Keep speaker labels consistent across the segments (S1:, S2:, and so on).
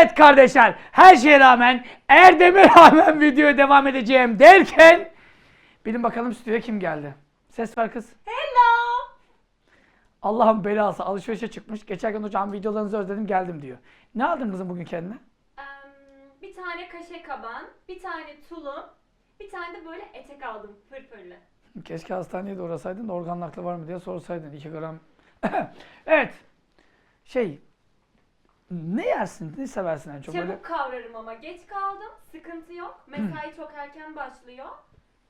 S1: Evet kardeşler her şeye rağmen Erdem'e rağmen videoya devam edeceğim derken bilin bakalım stüdyoya kim geldi? Ses ver kız.
S2: Hello.
S1: Allah'ın belası alışverişe çıkmış. Geçerken hocam videolarınızı özledim geldim diyor. Ne aldın kızım bugün kendine?
S2: Em, bir tane kaşe kaban, bir tane tulum, bir tane de böyle etek aldım pırpırlı.
S1: Keşke hastaneye de uğrasaydın da organ nakli var mı diye sorsaydın. 2 gram. evet. Şey. Ne yersin? Ne seversin en çok?
S2: Çabuk
S1: Böyle...
S2: kavrarım ama geç kaldım, sıkıntı yok. Mesai çok erken başlıyor.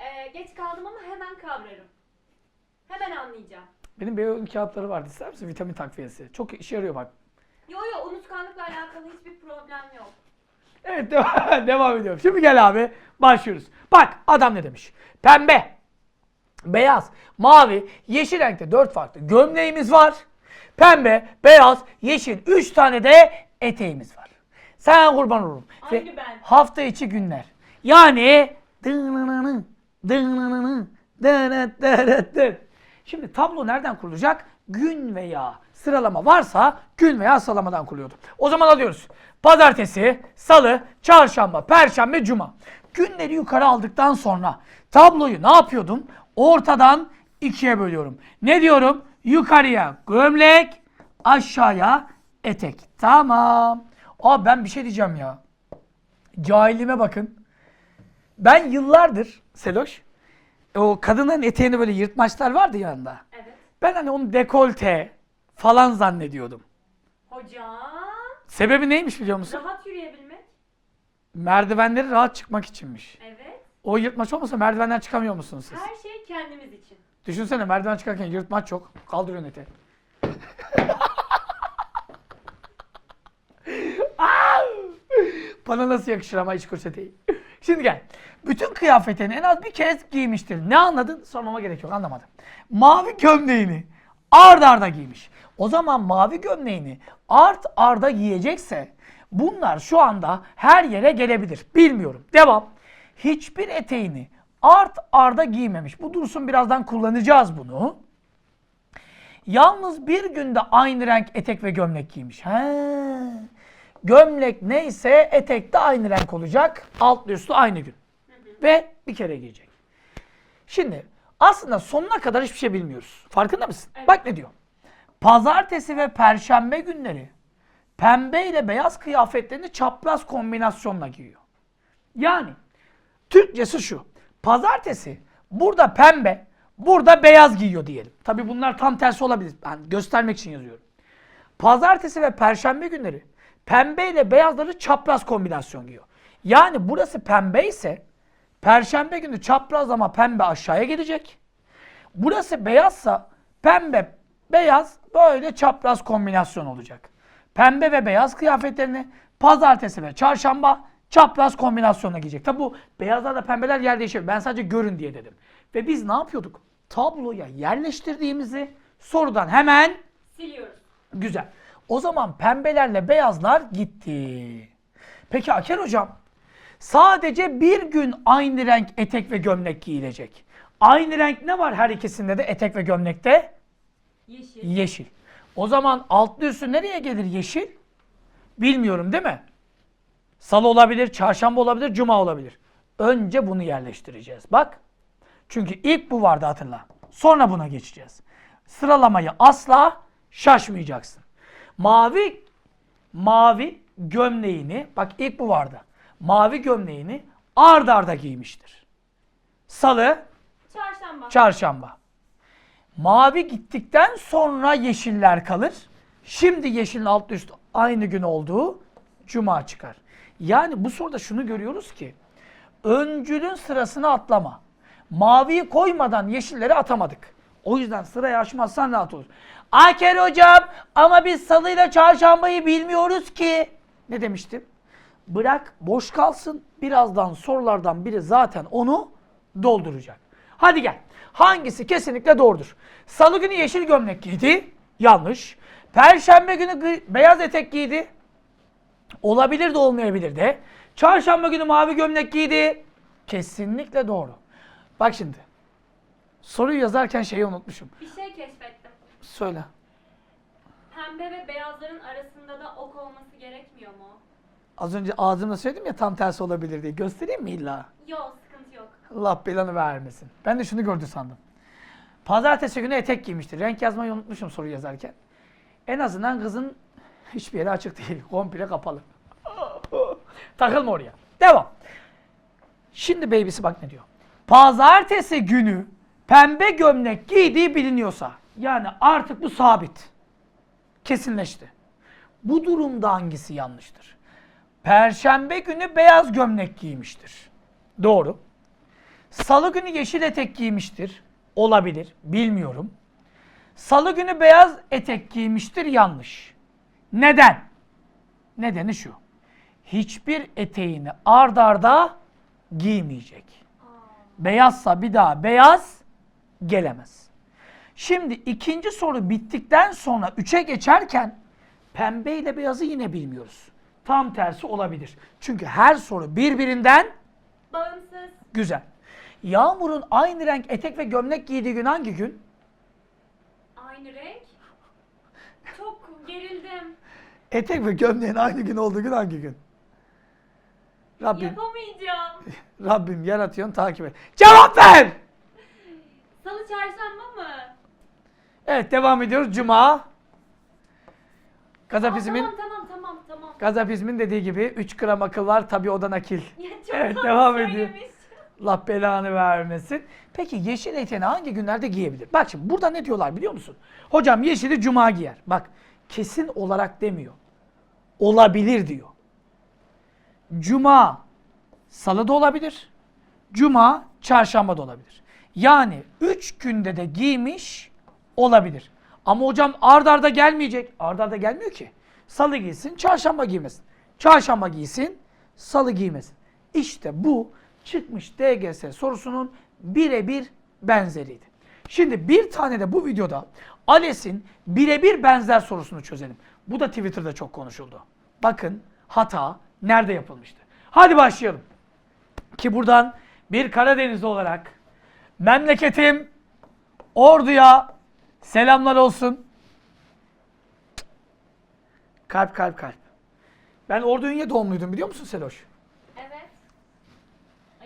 S2: Ee, geç kaldım ama hemen kavrarım. Hemen anlayacağım.
S1: Benim B12 kağıtları vardı. İster misin? Vitamin takviyesi. Çok işe yarıyor bak.
S2: Yo yo unutkanlıkla alakalı hiçbir problem yok.
S1: Evet devam, devam ediyorum. Şimdi gel abi başlıyoruz. Bak adam ne demiş? Pembe, beyaz, mavi, yeşil renkte dört farklı gömleğimiz var. Pembe, beyaz, yeşil üç tane de eteğimiz var. Sen kurban olurum.
S2: Aynı ben.
S1: Hafta içi günler. Yani dınınını, dınınını, dınıt dınıt dın. Şimdi tablo nereden kurulacak? Gün veya sıralama varsa gün veya sıralamadan kuruluyordu. O zaman alıyoruz. Pazartesi, salı, çarşamba, perşembe, cuma. Günleri yukarı aldıktan sonra tabloyu ne yapıyordum? Ortadan ikiye bölüyorum. Ne diyorum? Yukarıya gömlek, aşağıya etek. Tamam. Aa ben bir şey diyeceğim ya. Cahilliğime bakın. Ben yıllardır Seloş o kadının eteğinde böyle yırtmaçlar vardı yanında.
S2: Evet.
S1: Ben hani onu dekolte falan zannediyordum.
S2: Hocam,
S1: Sebebi neymiş biliyor musun?
S2: rahat yürüyebilmek.
S1: Merdivenleri rahat çıkmak içinmiş.
S2: Evet.
S1: O yırtmaç olmasa merdivenden çıkamıyor musunuz siz?
S2: Her şey kendimiz için.
S1: Düşünsene merdiven çıkarken yırtmaç yok. Kaldırıyorsun. Aa! Bana nasıl yakışır ama iç kuş eteği. Şimdi gel. Bütün kıyafetini en az bir kez giymiştir. Ne anladın? Sormama gerek yok. Anlamadım. Mavi gömleğini ard arda giymiş. O zaman mavi gömleğini art arda giyecekse bunlar şu anda her yere gelebilir. Bilmiyorum. Devam. Hiçbir eteğini art arda giymemiş. Bu dursun birazdan kullanacağız bunu. Yalnız bir günde aynı renk etek ve gömlek giymiş. He. Gömlek neyse etek de aynı renk olacak. Altlı üstü aynı gün. Ve bir kere giyecek. Şimdi aslında sonuna kadar hiçbir şey bilmiyoruz. Farkında mısın?
S2: Evet.
S1: Bak ne diyor. Pazartesi ve perşembe günleri pembe ile beyaz kıyafetlerini çapraz kombinasyonla giyiyor. Yani Türkçesi şu. Pazartesi burada pembe, burada beyaz giyiyor diyelim. Tabi bunlar tam tersi olabilir. Ben göstermek için yazıyorum. Pazartesi ve perşembe günleri pembe ile beyazları çapraz kombinasyon giyiyor. Yani burası pembe ise perşembe günü çapraz ama pembe aşağıya gelecek. Burası beyazsa pembe, beyaz böyle çapraz kombinasyon olacak. Pembe ve beyaz kıyafetlerini pazartesi ve çarşamba çapraz kombinasyonla giyecek. Tabi bu beyazlarla pembeler yer değişiyor. Ben sadece görün diye dedim. Ve biz ne yapıyorduk? Tabloya yerleştirdiğimizi sorudan hemen
S2: Siliyoruz.
S1: Güzel. O zaman pembelerle beyazlar gitti. Peki Aker hocam, sadece bir gün aynı renk etek ve gömlek giyilecek. Aynı renk ne var her ikisinde de etek ve gömlekte?
S2: Yeşil.
S1: Yeşil. O zaman altlı üstü nereye gelir yeşil? Bilmiyorum değil mi? Salı olabilir, çarşamba olabilir, cuma olabilir. Önce bunu yerleştireceğiz. Bak. Çünkü ilk bu vardı hatırla. Sonra buna geçeceğiz. Sıralamayı asla şaşmayacaksın. Mavi mavi gömleğini bak ilk bu vardı. Mavi gömleğini ard arda giymiştir. Salı,
S2: Çarşamba.
S1: çarşamba. Mavi gittikten sonra yeşiller kalır. Şimdi yeşilin alt üst aynı gün olduğu cuma çıkar. Yani bu soruda şunu görüyoruz ki öncülün sırasını atlama. Maviyi koymadan yeşilleri atamadık. O yüzden sırayı aşmazsan rahat olur. Aker hocam ama biz salıyla çarşambayı bilmiyoruz ki. Ne demiştim? Bırak boş kalsın. Birazdan sorulardan biri zaten onu dolduracak. Hadi gel. Hangisi kesinlikle doğrudur? Salı günü yeşil gömlek giydi. Yanlış. Perşembe günü beyaz etek giydi. Olabilir de olmayabilir de. Çarşamba günü mavi gömlek giydi. Kesinlikle doğru. Bak şimdi. Soruyu yazarken şeyi unutmuşum.
S2: Bir şey keşfettim.
S1: Söyle.
S2: Pembe ve beyazların arasında da ok olması gerekmiyor mu?
S1: Az önce ağzımda söyledim ya tam tersi olabilir diye. Göstereyim mi illa?
S2: Yok sıkıntı yok.
S1: Allah belanı vermesin. Ben de şunu gördü sandım. Pazartesi günü etek giymişti. Renk yazmayı unutmuşum soru yazarken. En azından kızın hiçbir yeri açık değil. Komple kapalı. Takılma oraya. Devam. Şimdi babysi bak ne diyor. Pazartesi günü pembe gömlek giydiği biliniyorsa yani artık bu sabit. Kesinleşti. Bu durumda hangisi yanlıştır? Perşembe günü beyaz gömlek giymiştir. Doğru. Salı günü yeşil etek giymiştir. Olabilir. Bilmiyorum. Salı günü beyaz etek giymiştir. Yanlış. Neden? Nedeni şu. Hiçbir eteğini ard arda giymeyecek. Beyazsa bir daha beyaz gelemez. Şimdi ikinci soru bittikten sonra üçe geçerken pembe ile beyazı yine bilmiyoruz. Tam tersi olabilir. Çünkü her soru birbirinden
S2: Bağımsız.
S1: Güzel. Yağmur'un aynı renk etek ve gömlek giydiği gün hangi gün?
S2: Aynı renk. Çok gerildim.
S1: Etek ve gömleğin aynı gün olduğu gün hangi gün? Rabbim,
S2: Yapamayacağım.
S1: Rabbim yaratıyorsun takip et. Cevap ver!
S2: Salı çarşamba mı?
S1: Evet devam ediyoruz. Cuma.
S2: Aa,
S1: Gazapizmin,
S2: tamam tamam tamam tamam.
S1: Gazapizmin dediği gibi 3 gram akıl var tabi o da nakil.
S2: Ya çok
S1: Evet,
S2: tatlı
S1: devam ediyor.
S2: söylemiş.
S1: Allah belanı vermesin. Peki yeşil eteğini hangi günlerde giyebilir? Bak şimdi burada ne diyorlar biliyor musun? Hocam yeşili cuma giyer. Bak kesin olarak demiyor. Olabilir diyor. Cuma salı da olabilir. Cuma çarşamba da olabilir. Yani üç günde de giymiş olabilir. Ama hocam ard arda gelmeyecek. Ard arda gelmiyor ki. Salı giysin, çarşamba giymesin. Çarşamba giysin, salı giymesin. İşte bu çıkmış DGS sorusunun birebir benzeriydi. Şimdi bir tane de bu videoda ALES'in birebir benzer sorusunu çözelim. Bu da Twitter'da çok konuşuldu. Bakın hata nerede yapılmıştı. Hadi başlayalım. Ki buradan bir Karadenizli olarak memleketim Ordu'ya selamlar olsun. Kalp kalp kalp. Ben Ordu Ünye doğumluydum biliyor musun Seloş?
S2: Evet.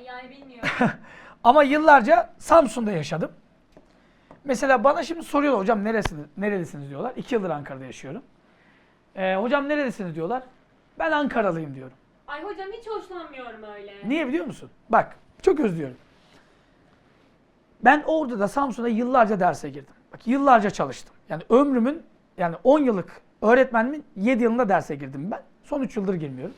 S2: Yani bilmiyorum.
S1: Ama yıllarca Samsun'da yaşadım. Mesela bana şimdi soruyorlar hocam neresiniz, nerelisiniz diyorlar. İki yıldır Ankara'da yaşıyorum. Ee, hocam nerelisiniz diyorlar. Ben Ankaralıyım diyorum.
S2: Ay hocam hiç hoşlanmıyorum öyle.
S1: Niye biliyor musun? Bak çok özlüyorum. Ben orada da Samsun'da yıllarca derse girdim. Bak yıllarca çalıştım. Yani ömrümün yani 10 yıllık öğretmenimin 7 yılında derse girdim ben. Son 3 yıldır girmiyorum.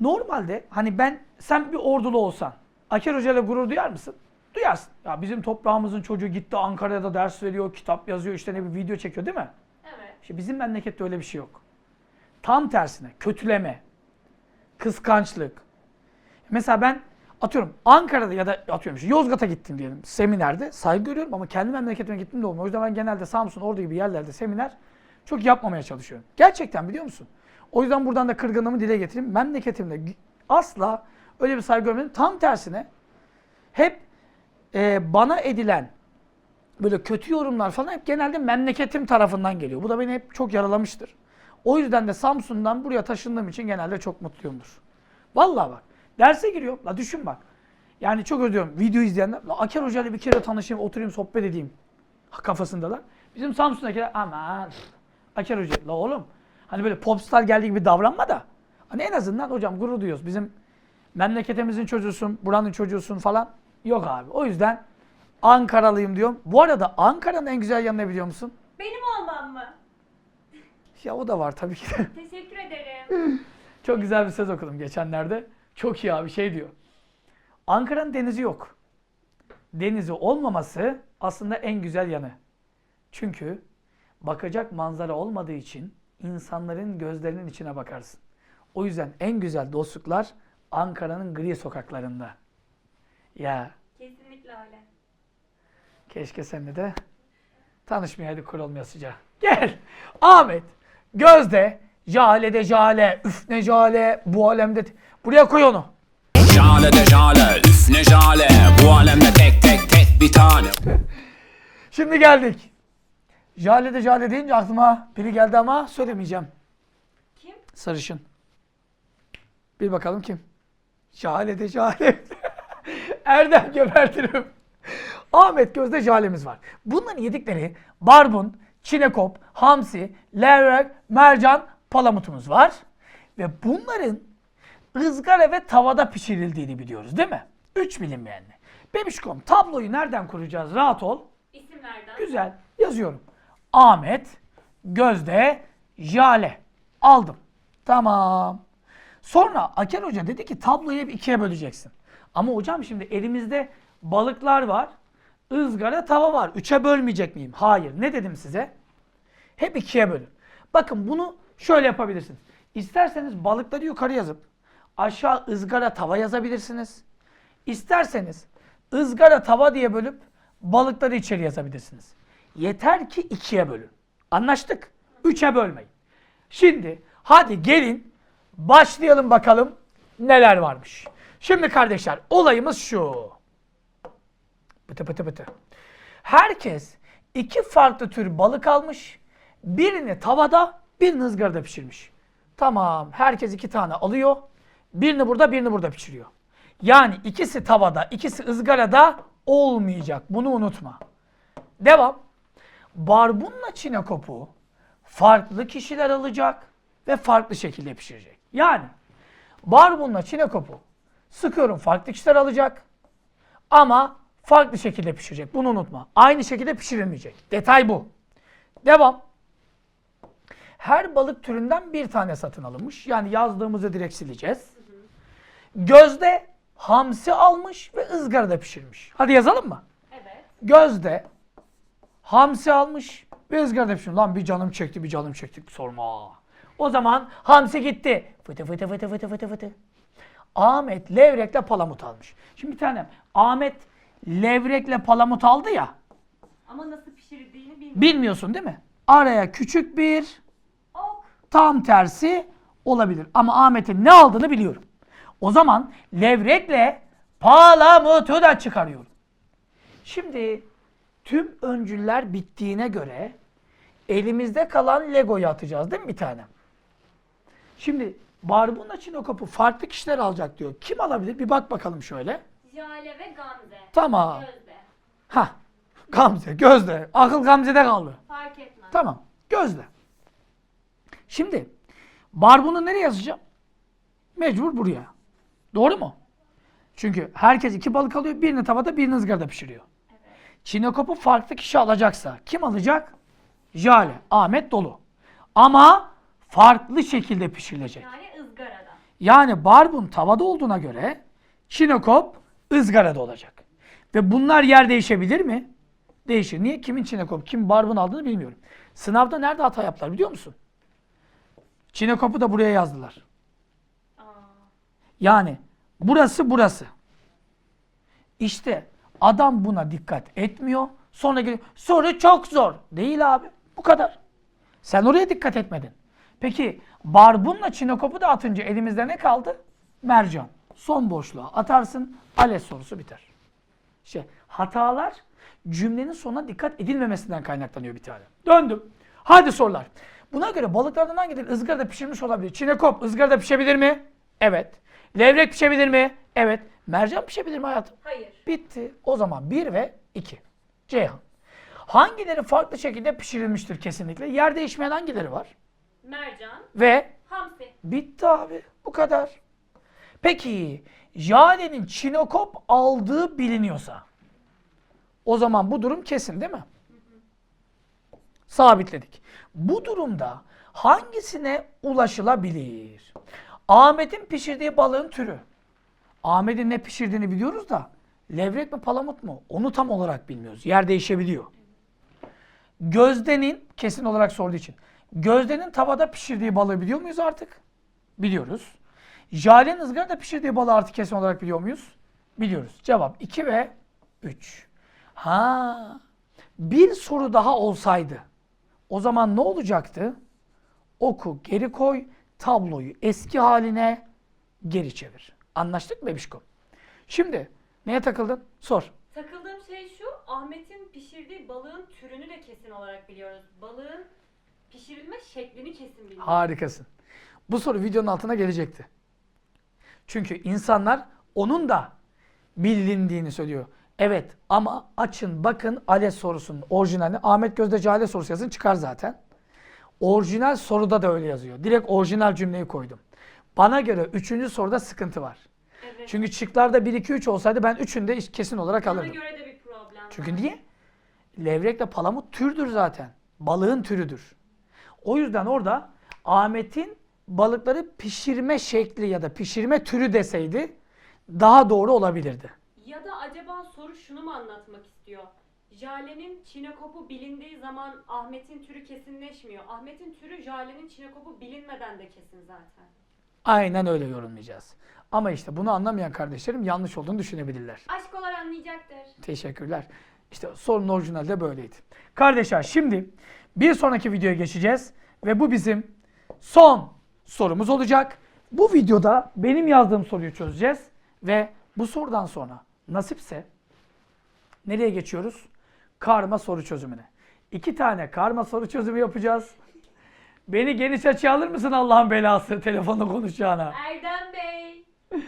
S1: Normalde hani ben sen bir ordulu olsan Aker Hoca ile gurur duyar mısın? Duyarsın. Ya bizim toprağımızın çocuğu gitti Ankara'da ders veriyor, kitap yazıyor, işte ne bir video çekiyor değil mi?
S2: Evet.
S1: İşte bizim memlekette öyle bir şey yok. Tam tersine kötüleme, kıskançlık. Mesela ben atıyorum Ankara'da ya da atıyorum işte Yozgat'a gittim diyelim seminerde saygı görüyorum ama kendi memleketime gittim de olmuyor. O yüzden ben genelde Samsun, Ordu gibi yerlerde seminer çok yapmamaya çalışıyorum. Gerçekten biliyor musun? O yüzden buradan da kırgınlığımı dile getireyim. Memleketimde asla öyle bir saygı görmedim. Tam tersine hep e, bana edilen böyle kötü yorumlar falan hep genelde memleketim tarafından geliyor. Bu da beni hep çok yaralamıştır. O yüzden de Samsun'dan buraya taşındığım için genelde çok mutluyumdur. Vallahi bak. Derse giriyor. La düşün bak. Yani çok özlüyorum. Video izleyenler. La Aker Hoca bir kere tanışayım, oturayım, sohbet edeyim. Kafasındalar. Bizim Samsun'dakiler aman Aker Hoca. La oğlum. Hani böyle popstar geldiği gibi davranma da. Hani en azından hocam gurur duyuyoruz. Bizim memleketimizin çocuğusun, buranın çocuğusun falan. Yok abi. O yüzden Ankaralıyım diyorum. Bu arada Ankara'nın en güzel yanı ne biliyor musun?
S2: Benim olmam mı?
S1: Ya o da var tabii ki de.
S2: Teşekkür ederim.
S1: Çok güzel bir söz okudum geçenlerde. Çok iyi abi şey diyor. Ankara'nın denizi yok. Denizi olmaması aslında en güzel yanı. Çünkü bakacak manzara olmadığı için insanların gözlerinin içine bakarsın. O yüzden en güzel dostluklar Ankara'nın gri sokaklarında. Ya
S2: Kesinlikle öyle.
S1: keşke seninle de tanışmayaydık kul olmayasıca. Gel Ahmet, Gözde, Jale de Jale, üf ne Jale, bu alemde... Buraya koy onu.
S3: Jale de jale, üf ne jale Bu alemde tek tek tek bir tane
S1: Şimdi geldik. Jale de Jale deyince aklıma biri geldi ama söylemeyeceğim.
S2: Kim?
S1: Sarışın. Bir bakalım kim? Jale de Jale. Erdem gebertirim. Ahmet Gözde Jale'miz var. Bunların yedikleri barbun, çinekop, hamsi, levrek, mercan, palamutumuz var. Ve bunların ızgara ve tavada pişirildiğini biliyoruz değil mi? Üç bilinmeyenli. Bebişkom tabloyu nereden kuracağız? Rahat ol.
S2: İsimlerden.
S1: Güzel. Yazıyorum. Ahmet, Gözde, Jale. Aldım. Tamam. Sonra Aker Hoca dedi ki tabloyu hep ikiye böleceksin. Ama hocam şimdi elimizde balıklar var. ızgara tava var. Üçe bölmeyecek miyim? Hayır. Ne dedim size? Hep ikiye bölün. Bakın bunu şöyle yapabilirsiniz. İsterseniz balıkları yukarı yazıp aşağı ızgara tava yazabilirsiniz. İsterseniz ızgara tava diye bölüp balıkları içeri yazabilirsiniz. Yeter ki ikiye bölün. Anlaştık. Üçe bölmeyin. Şimdi hadi gelin başlayalım bakalım neler varmış. Şimdi kardeşler olayımız şu. Bıtı bıtı bıtı. Herkes iki farklı tür balık almış. Birini tavada, birini ızgarada pişirmiş. Tamam. Herkes iki tane alıyor. Birini burada, birini burada pişiriyor. Yani ikisi tavada, ikisi ızgarada olmayacak. Bunu unutma. Devam. Barbunla çinekopu farklı kişiler alacak ve farklı şekilde pişirecek. Yani barbunla çinekopu sıkıyorum farklı kişiler alacak ama farklı şekilde pişirecek. Bunu unutma. Aynı şekilde pişirilmeyecek. Detay bu. Devam. Her balık türünden bir tane satın alınmış. Yani yazdığımızı direkt sileceğiz. Gözde hamsi almış ve ızgarada pişirmiş. Hadi yazalım mı?
S2: Evet.
S1: Gözde hamsi almış ve ızgarada pişirmiş. Lan bir canım çekti bir canım çekti sorma. O zaman hamsi gitti. Fıtı fıtı fıtı fıtı fıtı fıtı. Ahmet levrekle palamut almış. Şimdi bir tanem Ahmet levrekle palamut aldı ya.
S2: Ama nasıl pişirildiğini bilmiyorum.
S1: Bilmiyorsun değil mi? Araya küçük bir
S2: Ok.
S1: tam tersi olabilir. Ama Ahmet'in ne aldığını biliyorum. O zaman levrekle palamutu da çıkarıyorum. Şimdi tüm öncüller bittiğine göre elimizde kalan Lego'yu atacağız değil mi bir tane? Şimdi Barbun'la Çinokop'u farklı kişiler alacak diyor. Kim alabilir? Bir bak bakalım şöyle.
S2: Jale ve Gamze.
S1: Tamam.
S2: Gözde.
S1: Ha, Gamze, Gözde. Akıl Gamze'de kaldı.
S2: Fark etmez.
S1: Tamam. Gözle. Şimdi barbunu nereye yazacağım? Mecbur buraya. Doğru mu? Çünkü herkes iki balık alıyor. Birini tavada birini ızgarada pişiriyor. Çinekopu farklı kişi alacaksa kim alacak? Jale, Ahmet dolu. Ama farklı şekilde pişirilecek.
S2: Yani.
S1: Yani barbun tavada olduğuna göre çinekop ızgarada olacak. Ve bunlar yer değişebilir mi? Değişir. Niye? Kimin çinekop, kim barbun aldığını bilmiyorum. Sınavda nerede hata yaptılar biliyor musun? Çinekopu da buraya yazdılar. Yani burası burası. İşte adam buna dikkat etmiyor. Sonra geliyor. Soru çok zor. Değil abi. Bu kadar. Sen oraya dikkat etmedin. Peki barbunla çinekopu da atınca elimizde ne kaldı? Mercan. Son boşluğa atarsın. ALES sorusu biter. İşte hatalar cümlenin sonuna dikkat edilmemesinden kaynaklanıyor bir tane. Döndüm. Hadi sorular. Buna göre balıklardan hangileri ızgarada pişirmiş olabilir? Çinekop ızgarada pişebilir mi? Evet. Levrek pişebilir mi? Evet. Mercan pişebilir mi hayatım?
S2: Hayır.
S1: Bitti. O zaman 1 ve 2. Ceyhan. Hangileri farklı şekilde pişirilmiştir kesinlikle? Yer değişmeyen hangileri var?
S2: Mercan.
S1: Ve
S2: Hamsi.
S1: bitti abi. Bu kadar. Peki Jale'nin çinokop aldığı biliniyorsa o zaman bu durum kesin değil mi? Sabitledik. Bu durumda hangisine ulaşılabilir? Ahmet'in pişirdiği balığın türü. Ahmet'in ne pişirdiğini biliyoruz da levrek mi palamut mu? Onu tam olarak bilmiyoruz. Yer değişebiliyor. Gözde'nin kesin olarak sorduğu için. Gözde'nin tavada pişirdiği balığı biliyor muyuz artık? Biliyoruz. Jale'nin ızgarada pişirdiği balığı artık kesin olarak biliyor muyuz? Biliyoruz. Cevap 2 ve 3. Ha. Bir soru daha olsaydı o zaman ne olacaktı? Oku geri koy, tabloyu eski haline geri çevir. Anlaştık mı bebişko? Şimdi neye takıldın? Sor.
S2: Takıldığım şey şu. Ahmet'in pişirdiği balığın türünü de kesin olarak biliyoruz. Balığın pişirilme şeklini kesin biliyoruz.
S1: Harikasın. Bu soru videonun altına gelecekti. Çünkü insanlar onun da bilindiğini söylüyor. Evet ama açın bakın ALES sorusunun orijinalini Ahmet Gözdeci ALES sorusu yazın çıkar zaten. Orijinal soruda da öyle yazıyor. Direkt orijinal cümleyi koydum. Bana göre üçüncü soruda sıkıntı var.
S2: Evet.
S1: Çünkü şıklarda 1 2 3 olsaydı ben üçünde kesin olarak
S2: Bana
S1: alırdım.
S2: göre de bir problem
S1: Çünkü niye? Levrekle palamut türdür zaten. Balığın türüdür. O yüzden orada Ahmet'in balıkları pişirme şekli ya da pişirme türü deseydi daha doğru olabilirdi.
S2: Ya da acaba soru şunu mu anlatmak istiyor? Jale'nin çinekopu bilindiği zaman Ahmet'in türü kesinleşmiyor. Ahmet'in türü Jale'nin çinekopu bilinmeden de kesin zaten.
S1: Aynen öyle yorumlayacağız. Ama işte bunu anlamayan kardeşlerim yanlış olduğunu düşünebilirler.
S2: Aşkolar anlayacaktır.
S1: Teşekkürler. İşte sorunun orijinalde böyleydi. Kardeşler şimdi bir sonraki videoya geçeceğiz ve bu bizim son sorumuz olacak. Bu videoda benim yazdığım soruyu çözeceğiz ve bu sorudan sonra nasipse nereye geçiyoruz? Karma soru çözümüne. İki tane karma soru çözümü yapacağız. Beni geniş açıya alır mısın Allah'ın belası telefonla konuşacağına?
S2: Erdem Bey.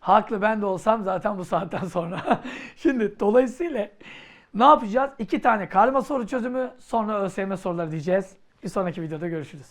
S1: Haklı ben de olsam zaten bu saatten sonra. Şimdi dolayısıyla ne yapacağız? İki tane karma soru çözümü sonra ÖSYM soruları diyeceğiz. Bir sonraki videoda görüşürüz.